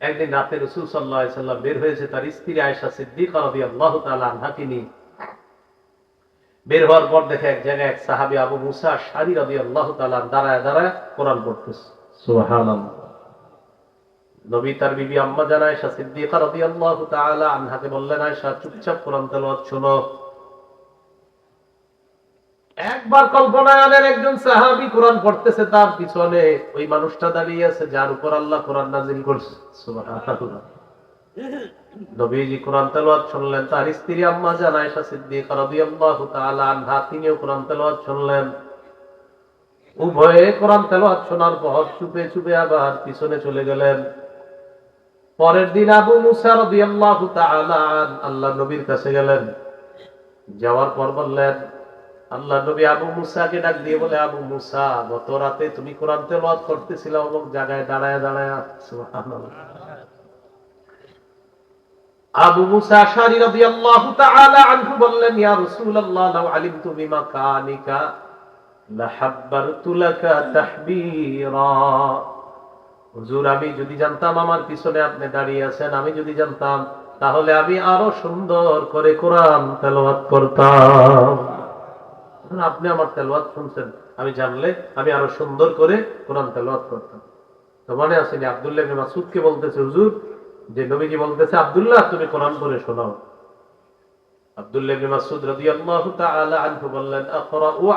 একদিন রাতে রসুল সাল্লাহ সাল্লাম বের হয়েছে, তার স্ত্রী আয়সা সিদ্দিক রবি আল্লাহ তালা আনহাকে বের হওয়ার পর দেখে এক জায়গায় এক সাহাবি আবু মুসা শাড়ি রবি আল্লাহ তালা দাঁড়ায় দাঁড়ায় কোরআন পড়তেছে। নবী তার বিবি আম্মা জান আয়েশা সিদ্দিকা রাদিয়াল্লাহু তাআলা আনহাকে বললেন, আয়েশা চুপচাপ কোরআন তেলাওয়াত শোনো। একবার কল্পনায় আনেন, একজন সাহাবি কোরআন পড়তেছে, তার পিছনে ওই মানুষটা দাঁড়িয়ে আছে, যার উপর আল্লাহ কোরআন নাজিল করছে। নবীজি কোরআন তেলাওয়াত শুনলেন, তার স্ত্রী আম্মা জান আয়েশা সিদ্দিকা রাদিয়াল্লাহু তাআলা আনহা, তিনিও কোরআন তেলাওয়াত শুনলেন। উভয়ে কোরআন তেলাওয়াত শোনার পর চুপে চুপে আবার পিছনে চলে গেলেন। পরের দিন আবু মুসা রাদিয়াল্লাহু তাআলা আল্লাহ নবীর কাছে গেলেন। যাওয়ার পর বললেন আল্লাহ নবী আবু মুসাকে ডাক দিয়ে বলে, আবু মুসা, গত রাতে তুমি কোরআন তেলাওয়াত করতেছিলে অমুক জায়গায়, দাঁড়ায় দাঁড়ায়। আবু মুসা রাদিয়াল্লাহু তাআলা আনহু বললেন, ইয়া রাসূলুল্লাহ, লাউ আলিমতু বিমাকানিকা লাহাব্বারতু লাকা তাহবীরা। হুজুর, আমি যদি জানতাম আমার পিছনে আপনি দাঁড়িয়ে আছেন, আমি যদি জানতাম, তাহলে আমি আরও সুন্দর করে কোরআন তেলাওয়াত করতাম। আপনি আমার তেলাওয়াত শুনছেন। আমি জানলে আমি আরও সুন্দর করে কোরআন তেলাওয়াত করতাম। তো মনে আসেনি আব্দুল্লাহ ইবনে মাসউদকে বলতেছে, হুজুর, যে নবীজি বলতেছে, আব্দুল্লাহ, তুমি কোরআন পড়ে শোনাও। আব্দুল্লাহ তাআলা আনহু বললেন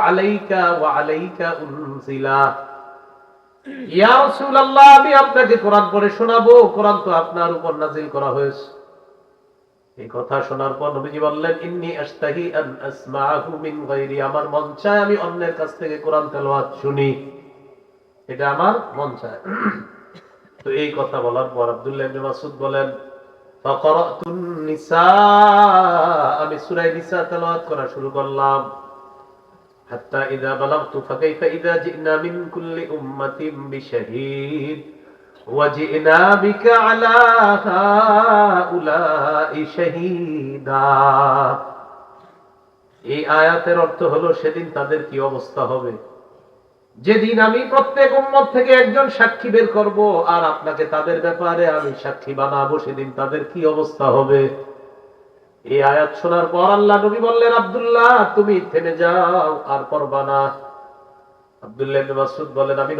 আলাইকা আলাইকা উনজিলা। ইয়া রাসূলুল্লাহ, আমি আপনাকে কোরআন পড়ে শোনাবো। কোরআন তো আপনার উপর নাজিল করা হয়েছে। এই কথা শোনার পর নবীজি বললেন, ইন্নি আস্তাহি আন আসমাহু মিন গায়রি, আমার মন চায় আমি অন্যের কাছ থেকে কোরআন তেলাওয়াত শুনি। এটা আমার মন চায়। তো এই কথা বলার পর আব্দুল্লাহ ইবনে মাসউদ বলেন ফাকরাতুন নিসা আমি সূরা নিসা তেলাওয়াত করা শুরু করলাম। হাত্তা ইদা বালাগতু, ফাকাইফা ইদা জিনা মিন কুল্লি উম্মাতিন বিশাহীদ। وجئنا بك على هؤلاء شهيدا এই আয়াতের অর্থ হলো সেদিন তাদের কি অবস্থা হবে যেদিন আমি প্রত্যেক উম্মত থেকে একজন সাক্ষী বের করব আর আপনাকে তাদের ব্যাপারে আমি সাক্ষী বানাবো সেদিন তাদের কি অবস্থা হবে এই আয়াত শোনার পর আল্লাহ নবী বললেন আব্দুল্লাহ তুমি থেমে যাও আর করবা না বলেন, আমি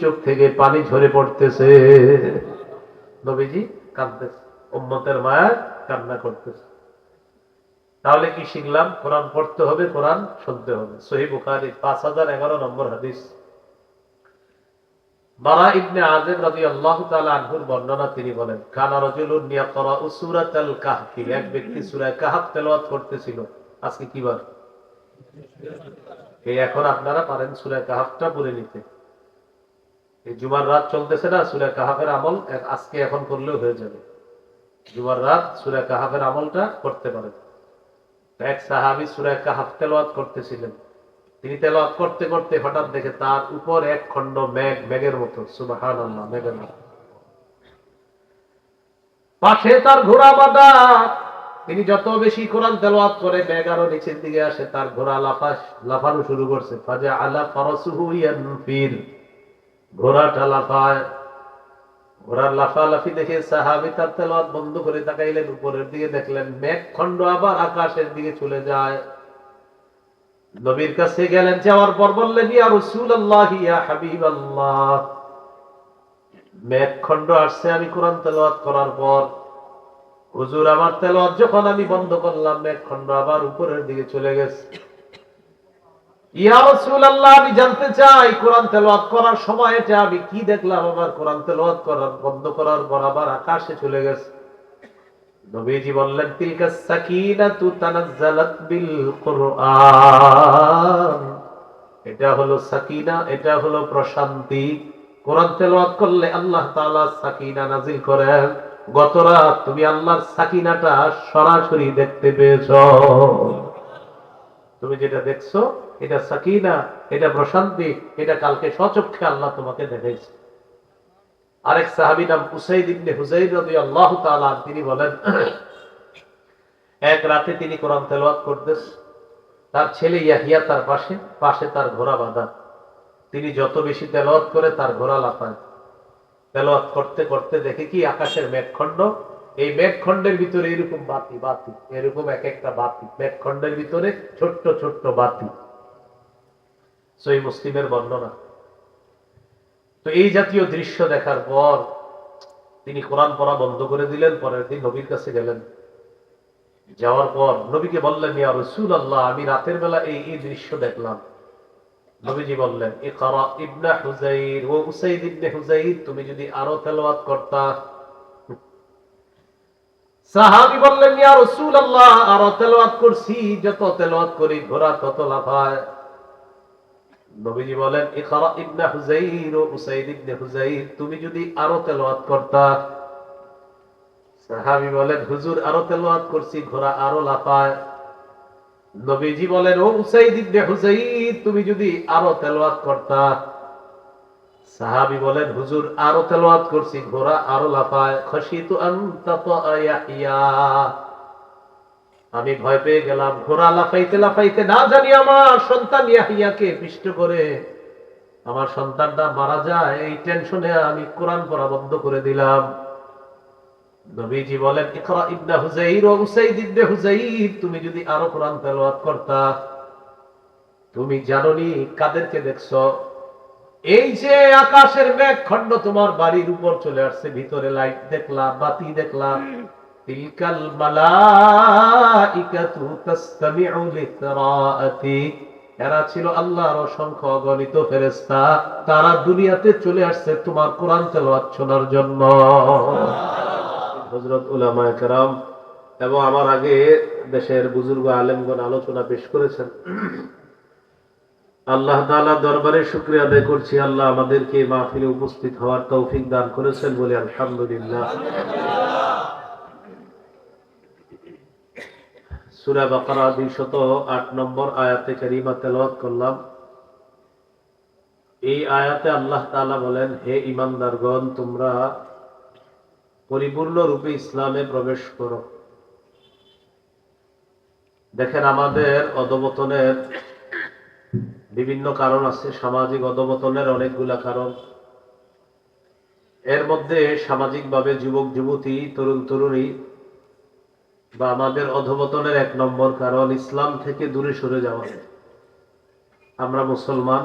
চোখ থেকে পানি ঝরে পড়তেছে। নবীজি কাঁদতেছে, উম্মতের কান্না করতেছে। তাহলে কি শিখলাম? কোরআন পড়তে হবে, কোরআন শুনতে হবে। সহি বুখারী পাঁচ হাজার এগারো নম্বর হাদিস। বারা ইবনে আযিব রাদিয়াল্লাহু তাআলা আনহুর বর্ণনা তিনি বলেন, কানা রাজুলুন ইয়াকরাউ সূরাতাল কাহফি। এক ব্যক্তি সূরা কাহফ তেলাওয়াত করতেছিল। আজকে কি বার? এই এখন আপনারা পারেন সূরা কাহফটা পড়ে নিতে। এই জুমার রাত চলতেছে না সূরা কাহফের আমল আজকে এখন করলেও হয়ে যাবে। জুমার রাত সূরা কাহফের আমলটা করতে পারেন। এক সাহাবী সূরা কাহফ তেলাওয়াত করতেছিলেন। তিনি তেলাওয়াত করতে করতে হঠাৎ দেখে তার উপর এক খণ্ড মেঘ, মেঘের মতো, সুবহানাল্লাহ, মেঘের মতো। পাশে তার ঘোড়া বাঁধা। তিনি যত বেশি কোরআন তেলাওয়াত করে, মেঘ আরও নিচের দিকে আসে, তার ঘোড়া লাফাস, লাফানো শুরু করছে। ফাজা আলা ফারাসুহু ইয়ানফির। ঘোড়াটা লাফায়। ঘোড়ার লাফালাফি দেখে সাহাবী তার তেলাওয়াত বন্ধ করে তাকাইলেন, উপরের দিকে দেখলেন মেঘ খণ্ড আবার আকাশের দিকে চলে যায়। নবীর কাছে গেলেন, যাওয়ার পর বললেন, ইয়া রাসূলুল্লাহ, ইয়া হাবিবাল্লাহ। মেঘ খণ্ড আসছে, আমি কোরআন তেলাওয়াত করার পর হুজুর, আমার তেলাওয়াত যখন আমি বন্ধ করলাম মেঘ খণ্ড আবার উপরের দিকে চলে গেছে। ইয়া রাসূলুল্লাহ, আমি জানতে চাই, কোরআন তেলাওয়াত করার সময় এটা আমি কি দেখলাম? আমার কোরআন তেলাওয়াত করার, বন্ধ করার পর আবার আকাশে চলে গেছে। নবীজি বললেন, তিলকা সাকিনাতু তানাজ্জালাত বিল কুরআন। এটা হলো সাকিনা, এটা হলো প্রশান্তি। কোরআন তেলাওয়াত করলে আল্লাহ তাআলা সাকিনা নাজিল করেন। গত রাত তুমি আল্লাহর সাকিনাটা সরাসরি দেখতে পেয়েছ। তুমি যেটা দেখছ, এটা সাকিনা, এটা প্রশান্তি, এটা কালকে সচক্ষে আল্লাহ তোমাকে দেখাইছে। আরেক সাহাবী নাম উসাইদ ইবনে হুজাইর রাদিয়াল্লাহু তাআলা তিনি বলেন, এক রাতে তিনি কোরআন তেলাওয়াত করতেন, তার ছেলে ইয়াহিয়া তার পাশে পাশে তার ঘোড়া বাঁধা। তিনি যত বেশি তেলাওয়াত করে, তার ঘোড়া লাফায়। তেলাওয়াত করতে করতে দেখে কি আকাশের মেঘখণ্ড? এই মেঘখণ্ডের ভিতরে এরকম বাতি বাতি, এরকম এক একটা বাতি, মেঘখণ্ডের ভিতরে ছোট্ট ছোট্ট বাতি। সই মুসলিমের বর্ণনা। তো এই জাতীয় দৃশ্য দেখার পর তিনি কোরআন পড়া বন্ধ করে দিলেন, পরের দিন নবীর কাছে গেলেন। যাওয়ার পর নবীকে বললেন, ইয়া রসুল আল্লাহ আমি রাতের বেলা এই এই দৃশ্য দেখলাম। নবীজি বললেন, ইকরা ইবনা হুজাইর ও উসাইদ ইবনে হুজাইর তুমি যদি আরও তেলাওয়াত করতা। সাহাবী বললেন, ইয়া রাসূলুল্লাহ, আরও তেলাওয়াত করছি, যত তেলাওয়াত করি, ঘোড়া তত লাফায়। নবীজি বলেন ইকরা ইবনা হুজাইর ও উসাইদ ইবনে হুজাইর তুমি যদি আরও তেলাওয়াত করতা? সাহাবী বলেন, হুজুর, আরও তেলাওয়াত করছি, ঘোড়া আরও লাফায়। নবীজি বলেন, ও উসাইদ ইবনে হুজাইর তুমি যদি আরও তেলাওয়াত করতা? সাহাবী বলেন, হুজুর, আরও তেলাওয়াত করছি, ঘোড়া আরও লাফায়। খশিতু আন তাতায়া আমি ভয় পেয়ে গেলাম। ঘোড়া লাফাইতে লাফাইতে না জানি আমার সন্তান ইয়াহিয়াকে পিষ্ট করে। আমার সন্তানটা মারা যায়, এই টেনশনে আমি কোরআন পড়া বন্ধ করে দিলাম। নবীজি বলেন, ইকরা ইবনে হুজাইর ও উসাইদ ইবনে হুজাইর তুমি যদি আরও কোরআন তেলাওয়াত করতা, তুমি জানোনি কাদেরকে দেখছ? এই যে আকাশের মেঘ খণ্ড তোমার বাড়ির উপর চলে আসছে, ভিতরে লাইট দেখলাম, বাতি দেখলাম। এরা ছিল আল্লাহর অসংখ্য অগণিত ফেরেশতা। তারা দুনিয়াতে চলে আসছে তোমার কোরআন জন্য। এবং আমার আগে দেশের বুজুর্গ আলেমগণ আলোচনা পেশ করেছেন। আল্লাহ তাআলা দরবারে শুকরিয়া আদায় করছি। আল্লাহ আমাদেরকে মাহফিলে উপস্থিত হওয়ার তৌফিক দান করেছেন বলে আলহামদুলিল্লাহ। সূরা বাকারা 208 নম্বর আয়াতে কারিমা তেলাওয়াত করলাম। এই আয়াতে আল্লাহ তাআলা বলেন, হে ঈমানদারগণ, তোমরা পরিপূর্ণ রূপে ইসলামে প্রবেশ করো। দেখেন, আমাদের অধবতনের বিভিন্ন কারণ আছে, সামাজিক অধবতনের অনেকগুলা কারণ। এর মধ্যে সামাজিকভাবে যুবক যুবতী তরুণ তরুণী বা আমাদের অধবতনের এক নম্বর কারণ ইসলাম থেকে দূরে সরে যাওয়া আমরা মুসলমান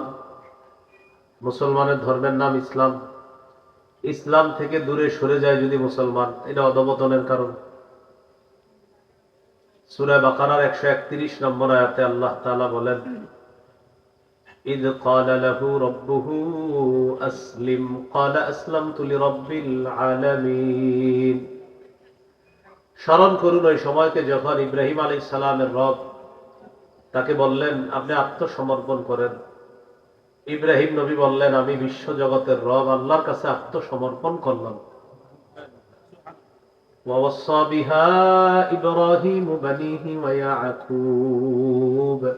মুসলমানের ধর্মের নাম ইসলাম ইসলাম থেকে দূরে সরে যায় যদি মুসলমান এটা অধবতনের কারণ সুরা বাকারার একশো একত্রিশ নম্বর আয়াতে আল্লাহ তাআলা বলেন إذ قال له ربه أسلم قال أسلمت لرب العالمين স্মরণ করুন ওই সময়কে যখন ইব্রাহিম আলী সালামের রব তাকে বললেন আপনি আত্মসমর্পণ করেন ইব্রাহিম নবী বললেন আমি বিশ্ব জগতের রব আল্লাহর কাছে আত্মসমর্পণ করলাম ووصى بها إبراهيم بنيه ويعقوب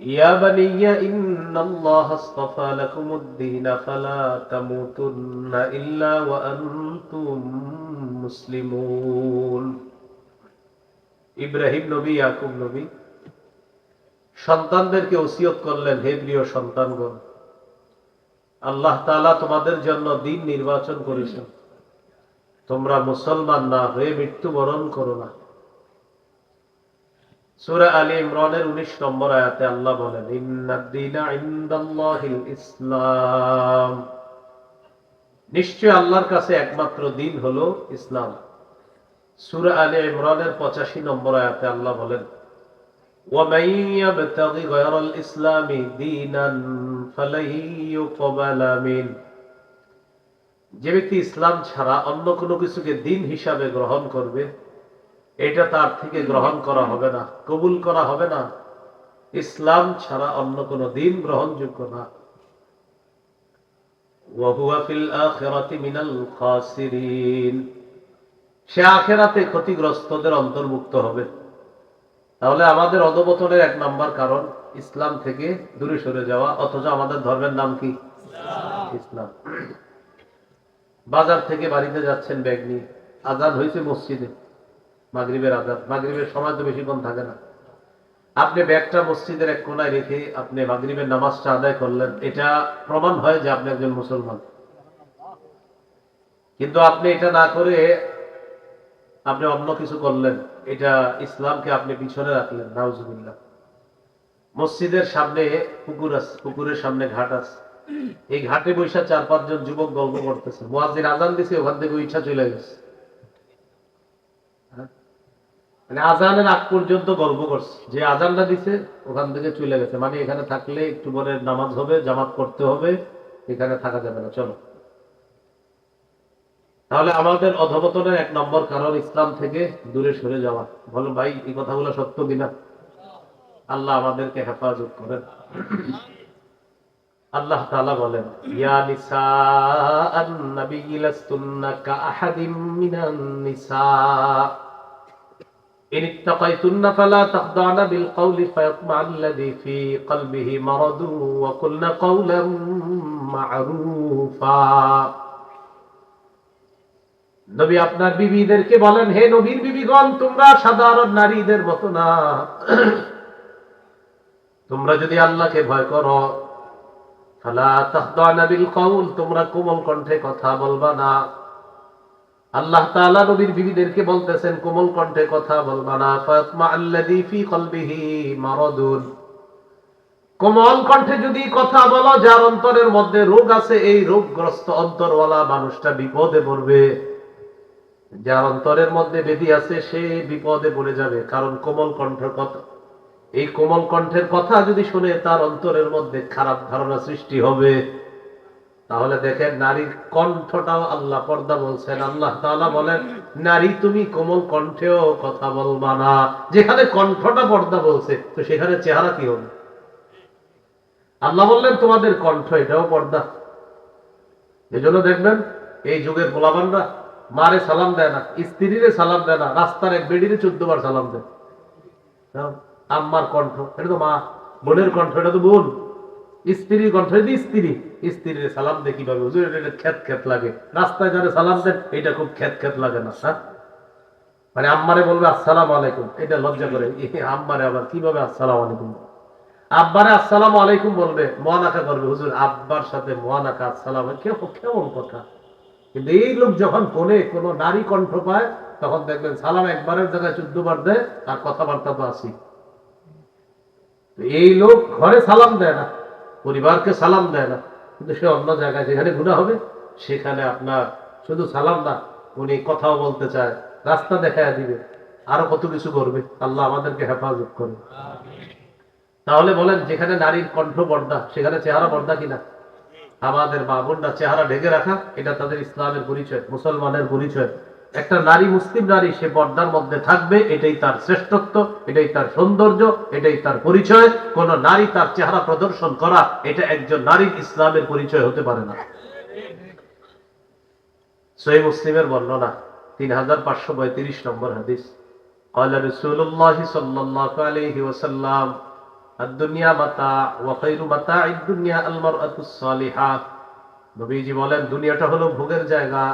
يا بني إن الله اصطفى لكم الدين فلا تموتن إلا وأنتم মুসলিমুন। ইব্রাহিম নবী, ইয়াকুব নবী, সন্তানদেরকে ওসিয়ত করলেন হে প্রিয় সন্তানগণ। আল্লাহ তাআলা তোমাদের জন্য দিন নির্বাচন করেছেন। তোমরা মুসলমান না হয়ে মৃত্যুবরণ করো না। সূরা আলী ইমরানের 19 নম্বর আয়াতে আল্লাহ বলেন ইসলাম। নিশ্চয় আল্লাহর কাছে একমাত্র দিন হলো ইসলাম সূরা আলী ইমরানের 85 নম্বর আয়াতে আল্লাহ বলেন ومن يبتغ غير الإسلام دينا فلن يقبل منه যে ব্যক্তি ইসলাম ছাড়া অন্য কোনো কিছুকে দিন হিসাবে গ্রহণ করবে এটা তার থেকে গ্রহণ করা হবে না কবুল করা হবে না ইসলাম ছাড়া অন্য কোনো দিন গ্রহণযোগ্য না সে আখেরাতে ক্ষতিগ্রস্তদের অন্তর্ভুক্ত হবে। তাহলে আমাদের অধবতনের এক নাম্বার কারণ ইসলাম থেকে দূরে সরে যাওয়া অথচ আমাদের ধর্মের নাম কি? ইসলাম। বাজার থেকে বাড়িতে যাচ্ছেন ব্যাগ নিয়ে। আজান হয়েছে মসজিদে। মাগরিবের আজাদ মাগরিবের সময় তো বেশিক্ষণ থাকে না। আপনি ব্যাগটা মসজিদের এক কোনায় রেখে আপনি মাগরিবের নামাজটা আদায় করলেন, এটা প্রমাণ হয় যে আপনি একজন মুসলমান। কিন্তু আপনি এটা না করে আপনি অন্য কিছু করলেন, এটা ইসলামকে আপনি পিছনে রাখলেন, নাউজুবিল্লাহ। মসজিদের সামনে পুকুর আছে, পুকুরের সামনে ঘাট আছে। এই ঘাটে বৈশা চার পাঁচজন যুবক গল্প করতেছে। মুয়াজ্জিন আজান দিছে, ওখান থেকে ইচ্ছা চলে গেছে হ্যাঁ? মানে আজানের আগ পর্যন্ত গল্প করছে। যে আজানটা দিছে, ওখান থেকে চলে গেছে। মানে এখানে থাকলে একটু পরে নামাজ হবে, জামাত করতে হবে, এখানে থাকা যাবে না। চলো। তাহলে আমাদের অধপতনের এক নম্বর কারণ ইসলাম থেকে দূরে সরে যাওয়া। বলো, ভাই, এই কথাগুলো সত্য কিনা? আল্লাহ আমাদেরকে হেফাজত করেন। আল্লাহ তাআলা বলেন, ইয়া নিসা আন-নবী লাস্তুন্না মিনান নিসা إن اتقيتن فلا تخضعن بالقول فيطمع الذي في قلبه مرض وقلن قولا معروفا নবী আপনার বিবিদেরকে বলেন হে নবীর বিবিগণ তোমরা সাধারণ নারীদের মতো না তোমরা যদি আল্লাহকে ভয় করো ফালা তাখদানা বিল কওল তোমরা কোমল কণ্ঠে কথা বলবা না আল্লাহ তাআলা নবীর বিবিদেরকে বলতেছেন, কোমল কণ্ঠে কথা বলবা না। ফাতমা আল্লাযী ফি কলবিহি মারাদুন। কোমল কণ্ঠে যদি কথা বলো, যার অন্তরের মধ্যে রোগ আছে, এই রোগগ্রস্ত অন্তরওয়ালা মানুষটা বিপদে পড়বে। যার অন্তরের মধ্যে বেদি আছে, সে বিপদে পড়ে যাবে। কারণ কোমল কণ্ঠের কথা এই কোমল কণ্ঠের কথা যদি শুনে, তার অন্তরের মধ্যে খারাপ ধারণা সৃষ্টি হবে। তাহলে দেখেন নারীর কণ্ঠটাও আল্লাহ পর্দা বলছেন। আল্লাহ বলেন, নারী তুমি কোমল কণ্ঠেও কথা বলবা না। যেখানে কণ্ঠটা পর্দা বলছে, তো সেখানে চেহারা কি হবে? আল্লাহ বললেন, তোমাদের কণ্ঠ, এটাও পর্দা। এজন্য দেখবেন, এই যুগের গোলাবানরা মারে সালাম দেয় না, স্ত্রীরে সালাম দেয় না, রাস্তার এক বেডিরে চোদ্দ বার সালাম দেয়। আম্মার কণ্ঠ, এটা তো মা, বোনের কণ্ঠ, এটা তো বোন। স্ত্রীর কণ্ঠ এটা স্ত্রী, স্ত্রীর সালাম দে কীভাবে হুজুর, এটা এটা খেত খেত লাগে। রাস্তায় যারা সালাম দেন, এটা খুব খেত খেত লাগে না হ্যাঁ মানে আম্মারে বলবে, আসসালাম আলাইকুম। এটা লজ্জা করে। আম্মারে আবার কীভাবে আসসালাম আলাইকুম আব্বারে আসসালাম আলাইকুম বলবে মোয়ানাকা করবে। হুজুর, আব্বার সাথে মোয়ানাকা আসসালাম কেমন কেমন কথা? কিন্তু এই লোক যখন ফোনে কোনো নারী কণ্ঠ পায়, তখন দেখবেন সালাম একবারের জায়গায় চোদ্দ বার দেয় আর কথাবার্তা তো আসি এই লোক ঘরে সালাম দেয় না। পরিবারকে সালাম দেয় না। কিন্তু সে অন্য জায়গায় যেখানে গুণা হবে, সেখানে আপনার শুধু সালাম না, উনি কথাও বলতে চায়, রাস্তা দেখায় দিবে, আরও কত কিছু করবে। আল্লাহ আমাদেরকে হেফাজত করবে তাহলে বলেন, যেখানে নারীর কণ্ঠ পর্দা সেখানে চেহারা পর্দা কিনা? আমাদের মা বোনরা চেহারা ঢেকে রাখা, এটা তাদের ইসলামের পরিচয়, মুসলমানের পরিচয়। একটা নারী মুসলিম নারী সে পর্দার মধ্যে থাকবে এটাই তার শ্রেষ্ঠত্ব এটাই তার সৌন্দর্য এটাই তার পরিচয় কোন নারী তার চেহারা প্রদর্শন করা এটা একজন নারীর ইসলামের পরিচয় হতে পারে না সহি মুসলিমের বর্ণনা তিন হাজার পাঁচশো পঁয়ত্রিশ নম্বর হাদিস قال رسول الله صلى الله عليه وسلم الدنيا متاع وخير متاع الدنيا المرأة الصالحة নবীজি বলেন দুনিয়াটা হলো ভোগের জায়গা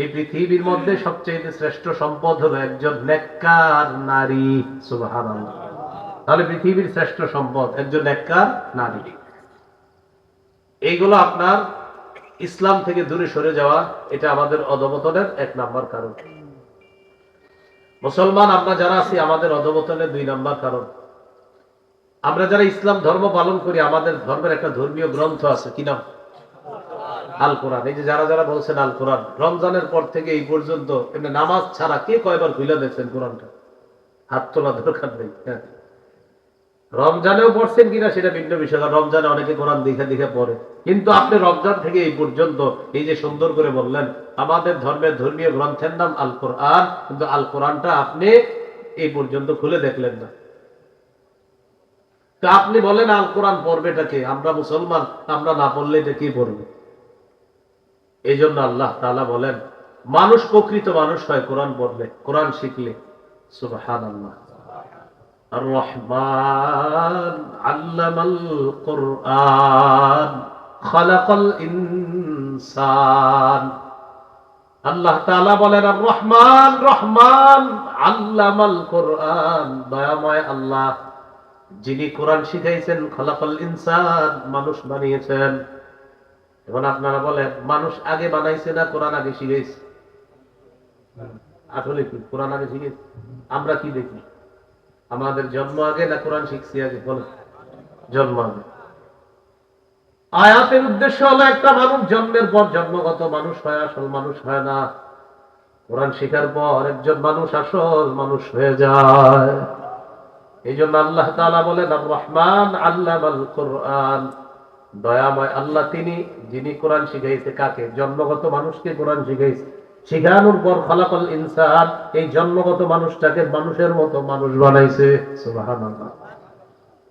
এই পৃথিবীর মধ্যে সবচেয়ে শ্রেষ্ঠ সম্পদ হলো একজন নেককার নারী, সুবহানাল্লাহ। তাহলে পৃথিবীর শ্রেষ্ঠ সম্পদ, একজন নেককার নারী। এইগুলো আপনার ইসলাম থেকে দূরে সরে যাওয়া, এটা আমাদের অধবতনের এক নাম্বার কারণ। মুসলমান, আমরা যারা আছি, আমাদের অধবতনের দুই নাম্বার কারণ। আমরা যারা ইসলাম ধর্ম পালন করি, আমাদের ধর্মের একটা ধর্মীয় গ্রন্থ আছে, কি নাম? আল কোরআন এই যে যারা যারা বলছেন আল কোরআন রমজানের পর থেকে এই পর্যন্ত এমনি নামাজ ছাড়া কে কয়বার খুলে দেখছেন কোরআনটা? হাত তোলা দরকার নেই হ্যাঁ। রমজানেও পড়ছেন কিনা সেটা ভিন্ন বিষয়, কারণ রমজানে অনেকে কোরআন দেখে দেখে পড়ে। কিন্তু আপনি রমজান থেকে এই পর্যন্ত এই যে সুন্দর করে বললেন, আমাদের ধর্মের ধর্মীয় গ্রন্থের নাম আল কোরআন কিন্তু আল কোরআনটা আপনি এই পর্যন্ত খুলে দেখলেন না। তো আপনি বলেন আল কোরআন পড়বে এটাকে আমরা মুসলমান, আমরা না পড়লে এটা কি পড়বে? এই জন্য আল্লাহ তালা বলেন, মানুষ প্রকৃত মানুষ হয় কোরআন পড়লে, কোরআন শিখলে। সুবহান আল্লাহ রহমান আল্লামাল কোরআন, খালাকাল ইনসান। আল্লাহ তালা বলেন আর রহমান রহমান আল্লামাল কোরআন। দয়াময় আল্লাহ, যিনি কোরআন শিখাইছেন খলাফল ইনসান, মানুষ বানিয়েছেন। এখন আপনারা বলেন, মানুষ আগে বানাইছে না, কোরআন আগে শিখাইছে? আসলে কি, কোরআন আগে শিখেছি আমরা কি দেখি? আমাদের জন্ম আগে না কোরআন শিখছি আগে? বলে জন্ম আগে। আয়াতের উদ্দেশ্য হলো একটা মানুষ জন্মের পর জন্মগত মানুষ হয়, আসল মানুষ হয় না। কোরআন শিখার পর একজন মানুষ আসল মানুষ হয়ে যায়। এই জন্য আল্লাহ তাআলা বলেন রহমান আল্লাহ কোরআন। দয়াময় আল্লাহ তিনি, যিনি কোরআন শিখাইছে কাকে? জন্মগত মানুষকে কোরআন শিখাইছে। শিখানোর পর ফলাফল ইনসান, এই জন্মগত মানুষটাকে মানুষের মতো মানুষ বানাইছে।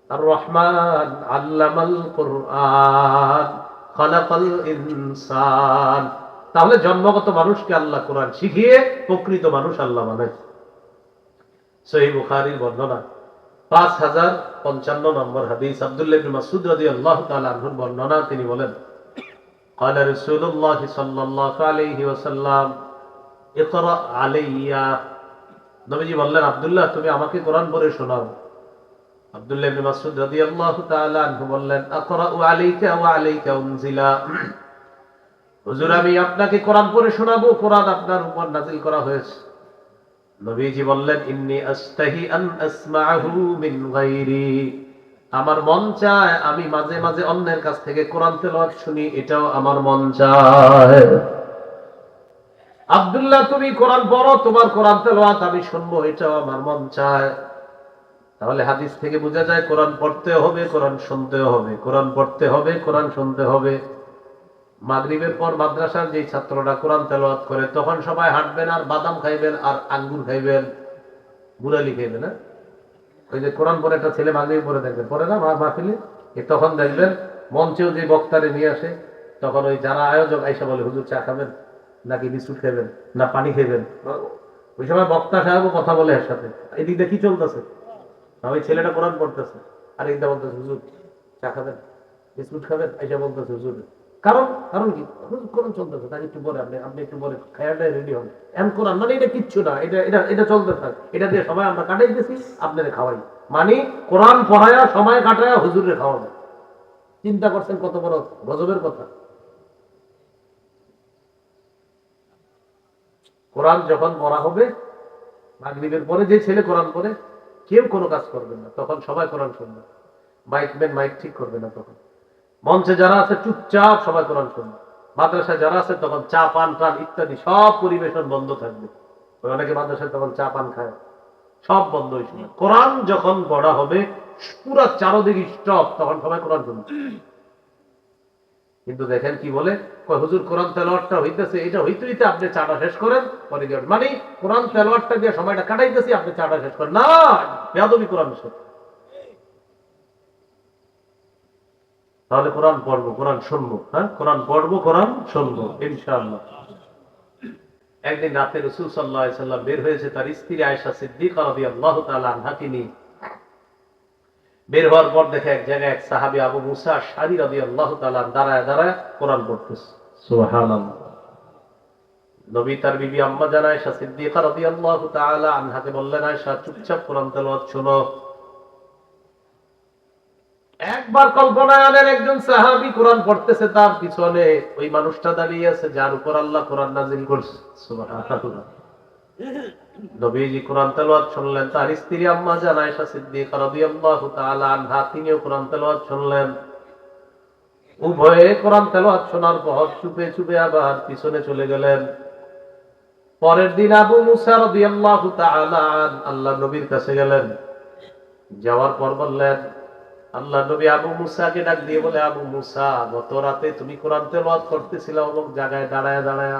আর রহমান আল্লামাল কোরআন, খলাকাল ইনসান। তাহলে জন্মগত মানুষকে আল্লাহ কোরআন শিখিয়ে প্রকৃত মানুষ আল্লাহ বানাইছে। সহি বুখারীর বর্ণনা। পাঁচ হাজার পঞ্চান্ন নম্বর হাদিস আব্দুল্লাহ ইবনে মাসউদ রাদিয়াল্লাহু তাআলা আনহুর বর্ণনা তিনি বলেন قال رسول الله صلى الله عليه وسلم اقرأ علي নবীজি বললেন আব্দুল্লাহ তুমি আমাকে কোরআন পড়ে শোনাও আব্দুল্লাহ ইবনে মাসউদ রাদিয়াল্লাহু তাআলা আনহু বললেন আকরাউ আলাইকা ওয়া আলাইকা উনজিলা হুজুর আমি আপনাকে কোরআন পড়ে শোনাবো কোরআন আপনার উপর নাযিল করা হয়েছে নবীজি বললেন, ইন্নী আস্তাহি আন আসমাহু মিন গায়রি। আমার মন চায় আমি মাঝে মাঝে অন্যের কাছ থেকে কোরআন তেলাওয়াত শুনি, এটাও আমার মন চায়। আব্দুল্লাহ, তুমি কোরআন পড়ো, তোমার কোরআন তেলাওয়াত আমি শুনব, এটাও আমার মন চায়। তাহলে হাদিস থেকে বোঝা যায়, কোরআন পড়তে হবে, কোরআন শুনতে হবে, কোরআন পড়তে হবে, কোরআন শুনতে হবে। মাগরিবের পর মাদ্রাসার যে ছাত্ররা কোরআন তেলাওয়াত করে, তখন সবাই হাঁটবেন আর বাদাম খাইবেন আর আঙ্গুর খাইবেন। বুড়ালি খাইবেন না ওই যে কোরআন পরে একটা ছেলে মাগরিব পরে দেখবেন। পরে না মা- মাহফিলে? এ তখন দেখবেন মঞ্চেও যে বক্তারে নিয়ে আসে, তখন ওই যারা আয়োজক আইসা বলে, হুজুর চা খাবেন নাকি বিস্কুট খাবেন না পানি খাবেন ওই সময় বক্তা সাহেবও কথা বলে এর সাথে এদিক দিয়ে কি চলতেছে? ওই ছেলেটা কোরআন পড়তেছে। আর এইটা বলতেছে, হুজুর, চা খাবেন? বিস্কুট খাবেন? আইসা বলতেছে, হুজুর কারণ কারণ কি? কোরআন চলতেছে? তাই একটু পরে আপনি আপনি একটু পরে খায়াটাই রেডি হন। এম কোরআন মানে এটা কিচ্ছু না, এটা এটা এটা চলতে থাক এটা দিয়ে সবাই আমরা কাটাইতেছি আপনাদের খাওয়াই। মানে কোরআন পড়ায়া, সময় কাটায়া হুজুরে খাওয়ানো। চিন্তা করছেন কত বড় গজবের কথা? কোরআন যখন পড়া হবে, মাগরিবের পরে যে ছেলে কোরআন পড়ে, কেউ কোনো কাজ করবে না, তখন সবাই কোরআন শুনবে। মাইক ম্যান মাইক ঠিক করবে না তখন। মঞ্চে যারা আছে চুপচাপ সবাই কোরআন শুনবে। মাদ্রাসায় যারা আছে তখন চা, পান টান ইত্যাদি সব পরিবেশন বন্ধ থাকবে। অনেকে মাদ্রাসায় তখন চা, পান খায় সব বন্ধ হয়ে শুনে কোরআন যখন পড়া হবে, পুরা চারোদিকে স্টপ, তখন সবাই কোরআন শুনবে। কিন্তু দেখেন কি বলে? হুজুর, কোরআন তেলাওয়াতটা হইতেছে, এটা হইতে হইতে আপনি চাটা শেষ করেন, পরে মানে কোরআন তেলাওয়াতটা দিয়ে সময়টা কাটাইতেছি, আপনি চাটা শেষ করেন। না, বেয়াদবি কোরআন শেষ। তাহলে কোরআন পড়ব, কোরআন শুনব হ্যাঁ? কোরআন পড়ব, কোরআন শুনব, ইনশাআল্লাহ। একদিন রাতে রসুল সাল্লাহ সাল্লাম বের হয়েছে, তার স্ত্রী আয়সা সিদ্দিক আল্লাহ তালা আনহাকে বের হওয়ার পর দেখে এক জায়গায় এক সাহাবি আবু মুসা শারি রবি আল্লাহ তালা দাঁড়ায় দাঁড়ায় কোরআন পড়তেছে। সুবহানাল্লাহ। নবী তার বিবি আম্মা জান আয়েশা সিদ্দিকা রাদিয়াল্লাহু তাআলা আনহাকে বললেন, আয়েশা, চুপচাপ কোরআন তেলাওয়াত শোনো। একবার কল্পনায় আনেন, একজন সাহাবি কোরআন পড়তেছে, তার পিছনে ওই মানুষটা দাঁড়িয়ে আছে, যার উপর আল্লাহ কোরআন নাজিল করছে। নবীজি কোরআন তেলাওয়াত শুনলেন, তার স্ত্রী আম্মা জান আয়েশা সিদ্দিকা রাদিয়াল্লাহু তাআলা আনহা, তিনিও কোরআন তেলাওয়াত শুনলেন। উভয়ে কোরআন তেলাওয়াত শোনার পর চুপে চুপে আবার পিছনে চলে গেলেন। পরের দিন আবু মুসা রাদিয়াল্লাহু তাআলা আল্লাহ নবীর কাছে গেলেন। যাওয়ার পর বললেন আল্লাহ নবী আবু মুসাকে ডাক দিয়ে বলে, আবু মুসা, গত রাতে তুমি কোরআন তেলাওয়াত করতেছিলে অমুক জায়গায়, দাঁড়ায় দাঁড়ায়।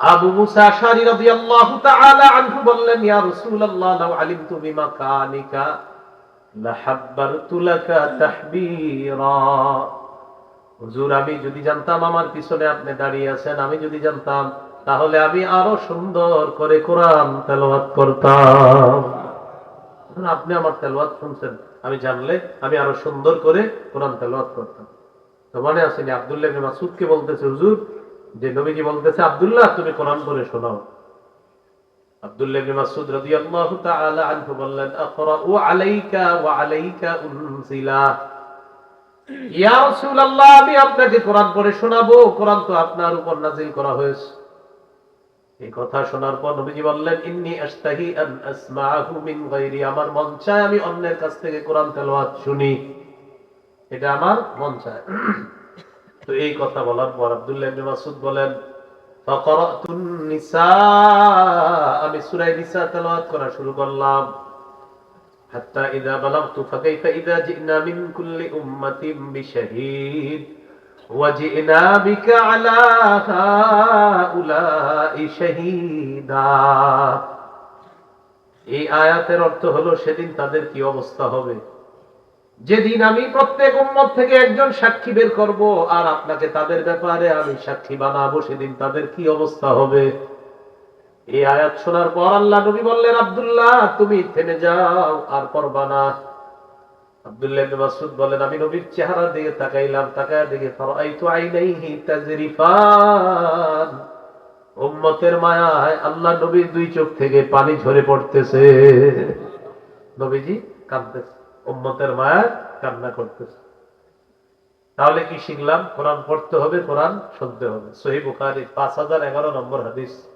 আবু মুসা রাদিয়াল্লাহু তাআলা আনহু বললেন, ইয়া রাসূলুল্লাহ, লাউ আলিমতু বিমাকানিকা লাহাব্বারতু লাকা তাহবীরা। হুজুর, আমি যদি জানতাম আমার পিছনে আপনি দাঁড়িয়ে আছেন, আমি যদি জানতাম, তাহলে আমি আরও সুন্দর করে কোরআন তেলাওয়াত করতাম। এখন আপনি আমার তেলাওয়াত শুনছেন। আমি জানলে আমি আরও সুন্দর করে কোরআন তেলাওয়াত করতাম। তো মনে আসেনি আব্দুল্লাহ ইবনে মাসউদকে বলতেছে, হুজুর, যে নবীজি বলতেছে, আব্দুল্লাহ, তুমি কোরআন পড়ে শোনাও। আব্দুল্লাহ তাআলা আনহু বললেন আলাইকা ওয়া আলাইকা উনজিলা। ইয়া রাসূলুল্লাহ, আমি আপনাকে কোরআন পড়ে শোনাবো। কোরআন তো আপনার উপর নাযিল করা হয়েছে। এই কথা শোনার পর নবীজি বললেন, ইন্নী আস্তাহি আন আসমাহু মিন গায়রি। আমার মন চায় আমি অন্যের কাছ থেকে কোরআন তেলাওয়াত শুনি। এটা আমার মন চায়। তো এই কথা বলার পর আব্দুল্লাহ ইবনে মাসউদ বলেন ফাকারাতুন নিসা আমি সূরা নিসা তেলাওয়াত করা শুরু করলাম। হাত্তা ইযা বালাগতু ফাকাইফা ইযা জিনা মিন কুল্লি উম্মাতিন বিশাহীদ। وجئنا بك على هؤلاء شهيدا এই আয়াতের অর্থ হলো সেদিন তাদের কি অবস্থা হবে যেদিন আমি প্রত্যেক উম্মত থেকে একজন সাক্ষী বের করব আর আপনাকে তাদের ব্যাপারে আমি সাক্ষী বানাবো সেদিন তাদের কি অবস্থা হবে এই আয়াত শোনার পর আল্লাহ নবী বললেন আব্দুল্লাহ তুমি থেমে যাও আর পড়বা না আল্লাহ নবীর দুই চোখ থেকে পানি ঝরে পড়তেছে। নবীজি কাঁদতেছে, উম্মতের মায়ায় কান্না করতেছে। তাহলে কি শিখলাম? কোরআন পড়তে হবে, কোরআন শুনতে হবে। সহি পাঁচ হাজার এগারো নম্বর হাদিস।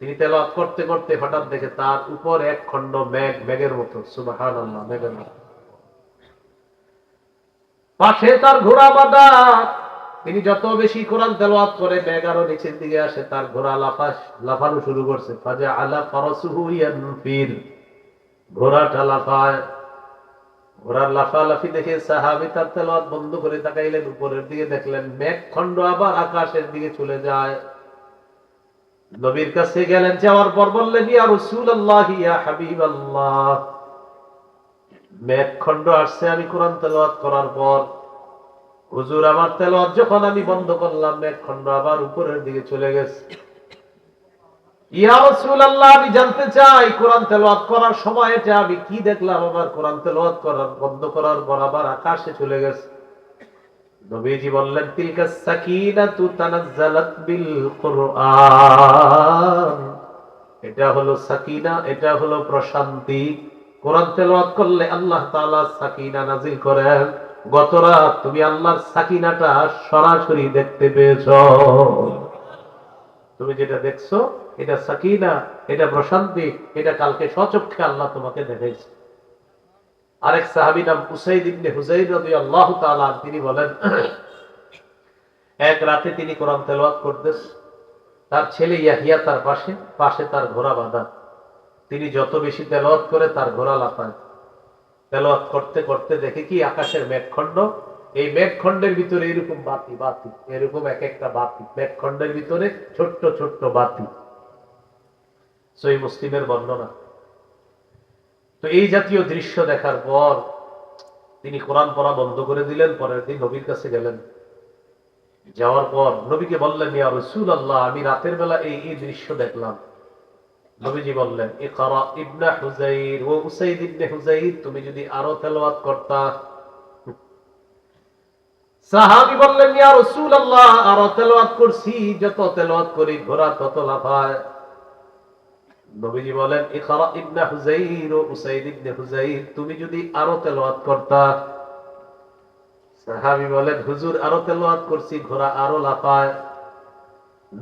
তিনি তেলাওয়াত করতে করতে হঠাৎ দেখে তার উপর এক খণ্ড মেঘ, মেঘের মতো সুবাহান আল্লাহ মেঘের মতো। পাশে তার ঘোড়া বাঁধা। তিনি যত বেশি কোরআন তেলাওয়াত করে, মেঘ আরও নিচের দিকে আসে, তার ঘোড়া লাফাস, লাফানো শুরু করছে। ফাজা আলা ফারাসুহু ইয়ানফির। ঘোড়াটা লাফায়। ঘোড়ার লাফালাফি দেখে সাহাবি তার তেলাওয়াত বন্ধ করে তাকাইলেন, উপরের দিকে দেখলেন মেঘ খণ্ড আবার আকাশের দিকে চলে যায়। নবীর কাছে গেলেন যাওয়ার পর বললেন, ইয়া রাসূলুল্লাহ, ইয়া হাবিবাল্লাহ। মেঘখণ্ড আসছে, আমি কোরআন তেলাওয়াত করার পর হুজুর, আমার তেলাওয়াত যখন আমি বন্ধ করলাম, মেঘখণ্ড আবার উপরের দিকে চলে গেছে। ইয়া রাসূলুল্লাহ, আমি জানতে চাই, কোরআন তেলাওয়াত করার সময় এটা আমি কি দেখলাম? আমার কোরআন তেলাওয়াত করার, বন্ধ করার পর আবার আকাশে চলে গেছে। নবীজি বললেন, তিলকা সাকিনাতু তানাজ্জালাত বিল কুরআন। এটা হলো সাকিনা, এটা হলো প্রশান্তি। কোরআন তেলাওয়াত করলে আল্লাহ তাআলা সাকিনা নাজিল করেন। গত রাত তুমি আল্লাহর সাকিনাটা সরাসরি দেখতে পেয়েছ। তুমি যেটা দেখছ, এটা সাকিনা, এটা প্রশান্তি, এটা কালকে সচক্ষে আল্লাহ তোমাকে দেখাইছে। আরেক সাহাবী নাম উসাইদ ইবনে হুজাইর রাদিয়াল্লাহু তাআলা তিনি বলেন, এক রাতে তিনি কোরআন তেলাওয়াত করতেছে তার ছেলে ইয়াহিয়া তার পাশে পাশে তার ঘোড়া বাঁধা। তিনি যত বেশি তেলাওয়াত করে, তার ঘোড়া লাফায়। তেলাওয়াত করতে করতে দেখে কি আকাশের মেঘখণ্ড? এই মেঘখণ্ডের ভিতরে এরকম বাতি বাতি, এরকম এক একটা বাতি, মেঘখণ্ডের ভিতরে ছোট্ট ছোট্ট বাতি। সই মুসলিমের বর্ণনা। তো এই জাতীয় দৃশ্য দেখার পর তিনি কোরআন পড়া বন্ধ করে দিলেন, পরের দিন নবীর কাছে গেলেন। যাওয়ার পর নবীকে বললেন, ইয়া রসুল আল্লাহ আমি রাতের বেলা এই এই দৃশ্য দেখলাম। নবীজি বললেন, ইকরা ইবনে হুজাইর ও উসাইদ ইবনে হুজাইর তুমি যদি আরও তেলাওয়াত করতা। সাহাবী বললেন, ইয়া রসুল আল্লাহ আরও তেলাওয়াত করছি, যত তেলাওয়াত করি, ঘোড়া তত লাফায়। নবীজি বলেন, ইকরা ইবনে হুজাইর ও উসাইদ ইবনে হুজাইর তুমি যদি আরও তেলাওয়াত করতা? সাহাবী বলেন, হুজুর, আরও তেলাওয়াত করছি, ঘোড়া আরও লাফায়।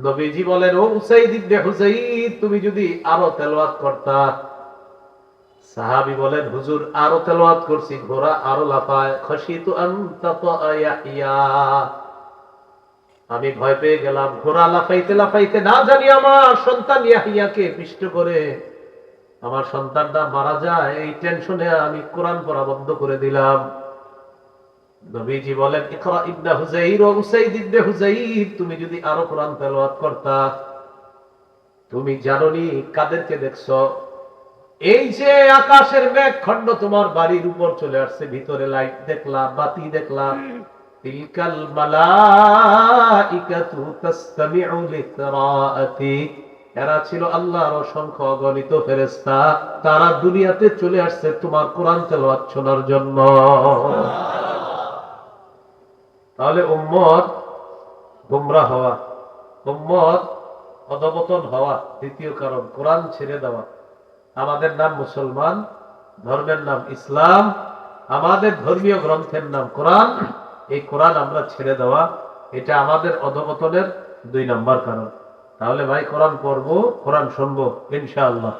নবীজি বলেন, ও উসাইদ ইবনে হুজাইর তুমি যদি আরও তেলাওয়াত করতা? সাহাবী বলেন, হুজুর, আরও তেলাওয়াত করছি, ঘোড়া আরও লাফায়। খশিতু আন তাতা ইয়াহিয়া আমি ভয় পেয়ে গেলাম। ঘোড়া লাফাইতে লাফাইতে না জানি আমার সন্তান ইয়াহিয়াকে পিষ্ট করে। আমার সন্তানটা মারা যায়, এই টেনশনে আমি কোরআন পড়া বন্ধ করে দিলাম। নবীজি বলেন, ইকরা হুজাইর ও উসাইদ ইবনে হুজাইর তুমি যদি আরও কোরআন তেলাওয়াত করতা, তুমি জানোনি, কাদেরকে দেখছ? এই যে আকাশের মেঘ খণ্ড তোমার বাড়ির উপর চলে আসছে, ভিতরে লাইট দেখলাম, বাতি দেখলাম। তিলকাল মালাইকাতু তাসতামিউ এরা ছিল আল্লাহর অসংখ্য অগণিত ফেরেশতা। তারা দুনিয়াতে চলে আসছে তোমার কোরআন শোনার জন্য। তাহলে উম্মত গুমরা হওয়া, উম্মত অধপতন হওয়া দ্বিতীয় কারণ, কোরআন ছেড়ে দেওয়া। আমাদের নাম মুসলমান, ধর্মের নাম ইসলাম, আমাদের ধর্মীয় গ্রন্থের নাম কোরআন। এই কোরআন আমরা ছেড়ে দেওয়া, এটা আমাদের অধপতনের দুই নম্বর কারণ। তাহলে ভাই কোরআন পড়ব, কোরআন শুনব, ইনশাআল্লাহ।